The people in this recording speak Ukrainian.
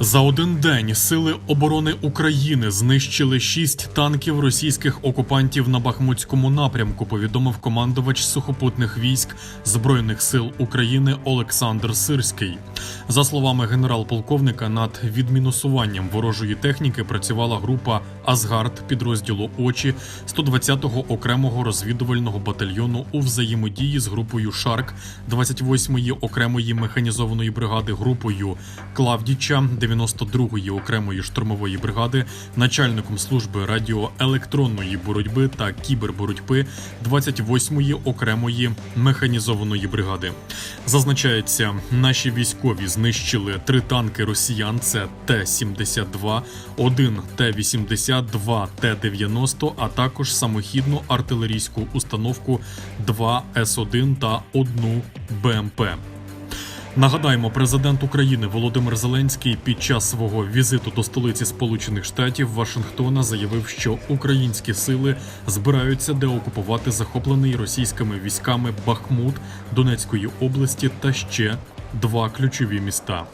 За один день сили оборони України знищили шість танків російських окупантів на Бахмутському напрямку. Повідомив командувач сухопутних військ збройних сил України Олександр Сирський. За словами генерал-полковника, над відмінусуванням ворожої техніки працювала група Асгард підрозділу Очі 120-го окремого розвідувального батальйону у взаємодії з групою Шарк 28-ї окремої механізованої бригади групою Клавдіча 92-ї окремої штурмової бригади, начальником служби радіоелектронної боротьби та кіберборотьби 28-ї окремої механізованої бригади. Зазначається, наші військові знищили три танки росіян: це Т-72, один Т-80, два Т-90, а також самохідну артилерійську установку 2 С-1 та одну БМП. Нагадаємо, президент України Володимир Зеленський під час свого візиту до столиці Сполучених Штатів Вашингтона заявив, що українські сили збираються деокупувати захоплений російськими військами Бахмут Донецької області та ще два ключові міста.